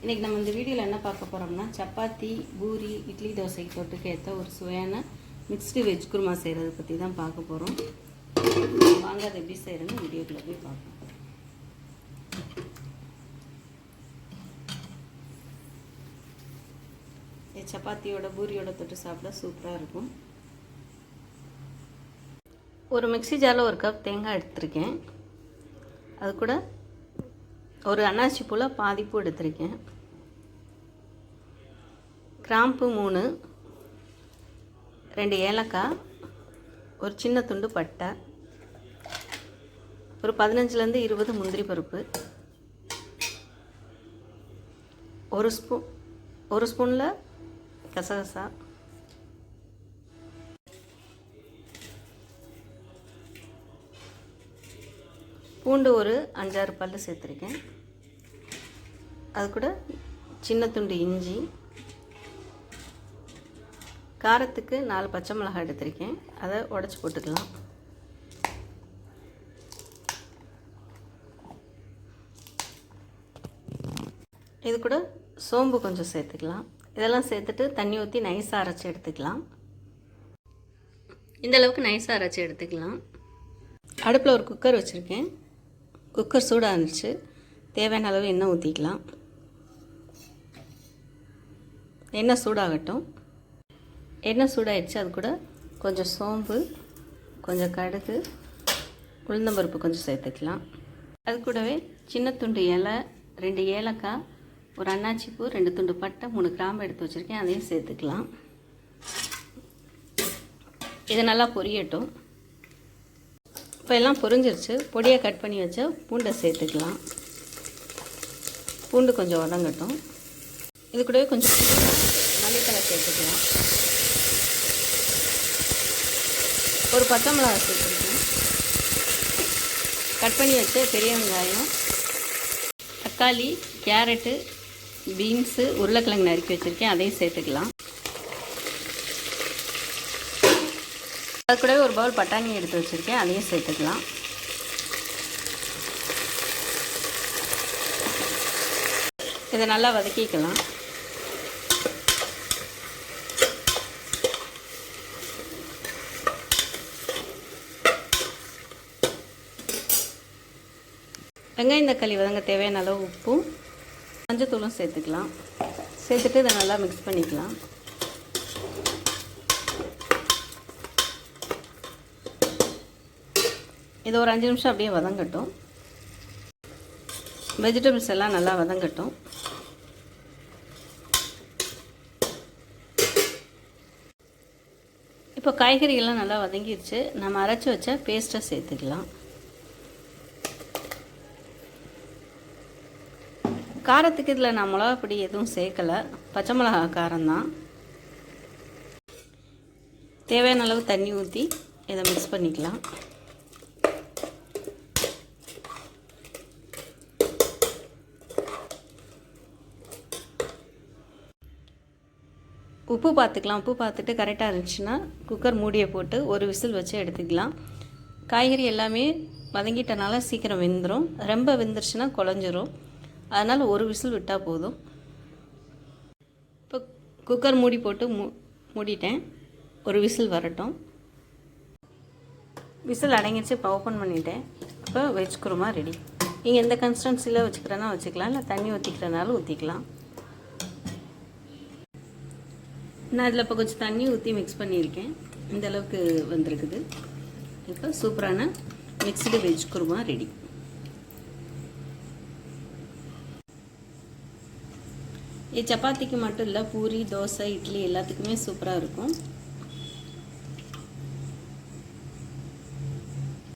இன்றைக்கி நம்ம இந்த வீடியோவில் என்ன பார்க்க போகிறோம்னா சப்பாத்தி பூரி இட்லி தோசைக்கு தொட்டுக்கு ஏற்ற ஒரு சுவையான மிக்ஸ்டு வெஜ் குருமா செய்கிறத பற்றி தான் பார்க்க போகிறோம் வாங்க அதை எப்படி செய்கிறேன்னு வீடியோக்குள்ளே போய் பார்ப்போம். சப்பாத்தியோட பூரியோட தொட்டு சாப்பிட சூப்பராக இருக்கும். ஒரு மிக்ஸி ஜாரில் ஒரு கப் தேங்காய் எடுத்திருக்கேன். அது கூட ஒரு அன்னாசி பூவில் பாதிப்பு எடுத்திருக்கேன். கிராம்பு மூணு ரெண்டு ஏலக்காய் ஒரு சின்ன துண்டு பட்டை ஒரு பதினஞ்சுலேருந்து இருபது முந்திரி பருப்பு ஒரு ஸ்பூன் ஒரு ஸ்பூனில் கசகசா. பூண்டு ஒரு அஞ்சாறு பல் சேர்த்துருக்கேன். அது கூட சின்ன துண்டு இஞ்சி காரத்துக்கு நாலு பச்சை மிளகாய் எடுத்திருக்கேன். அதை உடச்சி போட்டுக்கலாம். இது கூட சோம்பு கொஞ்சம் சேர்த்துக்கலாம். இதெல்லாம் சேர்த்துட்டு தண்ணி ஊற்றி நைஸாக அரைச்சி எடுத்துக்கலாம். இந்த அளவுக்கு நைஸாக அரைச்சி எடுத்துக்கலாம். அடுப்பில் ஒரு குக்கர் வச்சுருக்கேன். குக்கர் சூடாக இருந்துச்சு. தேவையான அளவு எண்ணெய் ஊற்றிக்கலாம் எண்ணெய் சூடாகட்டும். எண்ணெய் சூடாகிடுச்சு அது கூட கொஞ்சம் சோம்பு கொஞ்சம் கடுகு உளுந்தம்பருப்பு கொஞ்சம் சேர்த்துக்கலாம். அது கூடவே சின்ன துண்டு இலை ரெண்டு ஏலக்காய் ஒரு அன்னாச்சி பூ ரெண்டு துண்டு பட்டை மூணு கிராம்பு எடுத்து வச்சுருக்கேன். அதையும் சேர்த்துக்கலாம். இது நல்லா பொரியட்டும். இப்போ எல்லாம் பொரிஞ்சிருச்சு. பொடியை கட் பண்ணி வச்ச பூண்டை சேர்த்துக்கலாம். பூண்டு கொஞ்சம் உதங்கட்டும் இது கூடவே கொஞ்சம் மல்லித்தலை சேர்த்துக்கலாம். ஒரு பச்சை மிளகாய் சேர்த்துருக்கேன் கட் பண்ணி வச்ச பெரிய வெங்காயம் தக்காளி கேரட்டு பீன்ஸு உருளைக்கிழங்கு நறுக்கி வச்சுருக்கேன். அதையும் சேர்த்துக்கலாம். அது கூடவே ஒரு பவுல் பட்டாணி எடுத்து வச்சுருக்கேன். அதையும் சேர்த்துக்கலாம். இதை நல்லா வதக்கிக்கலாம். வெங்காயம் தக்காளி வதங்க தேவையான அளவு உப்பும் மஞ்சத்தூளும் சேர்த்துக்கலாம். சேர்த்துட்டு இதை நல்லா மிக்ஸ் பண்ணிக்கலாம். இது ஒரு அஞ்சு நிமிஷம் அப்படியே வதங்கட்டும். வெஜிடபிள்ஸ் எல்லாம் நல்லா வதங்கட்டும். இப்போ காய்கறிகள்லாம் நல்லா வதங்கிடுச்சு நம்ம அரைச்சி வச்ச பேஸ்ட்டை சேர்த்துக்கலாம். காரத்துக்கு இதில் நான் மிளகாப்பொடி எதுவும் சேர்க்கலை. பச்சை மிளகா காரம்தான் தேவையான அளவு தண்ணி ஊற்றி இதை மிக்ஸ் பண்ணிக்கலாம். உப்பு பார்த்துக்கலாம். உப்பு பார்த்துட்டு கரெக்டாக இருந்துச்சுன்னா குக்கர் மூடியை போட்டு ஒரு விசில் வச்சு எடுத்துக்கலாம். காய்கறி எல்லாமே வதங்கிட்டனால சீக்கிரம் வெந்துடும் ரொம்ப வெந்துருச்சுன்னா குழஞ்சிரும். அதனால் ஒரு விசில் விட்டால் போதும். இப்போ குக்கர் மூடி போட்டு மூ மூடிட்டேன். ஒரு விசில் வரட்டும். விசில் அடங்கிடுச்சு இப்போ ஓப்பன் பண்ணிட்டேன். இப்போ வெஜ் குருமா ரெடி நீங்கள் எந்த கன்ஸ்டன்சியில் வச்சுக்கிறனா வச்சுக்கலாம் இல்லை தண்ணி ஊற்றிக்கிறனாலும் ஊற்றிக்கலாம் நான் அதில் இப்போ கொஞ்சம் தண்ணி ஊற்றி மிக்ஸ் பண்ணியிருக்கேன். இந்த அளவுக்கு வந்திருக்குது. இப்போ சூப்பரான மிக்ஸ்டு வெஜ் குருமா ரெடி இது சப்பாத்திக்கு மட்டும் இல்லை பூரி தோசை இட்லி எல்லாத்துக்குமே சூப்பராக இருக்கும்.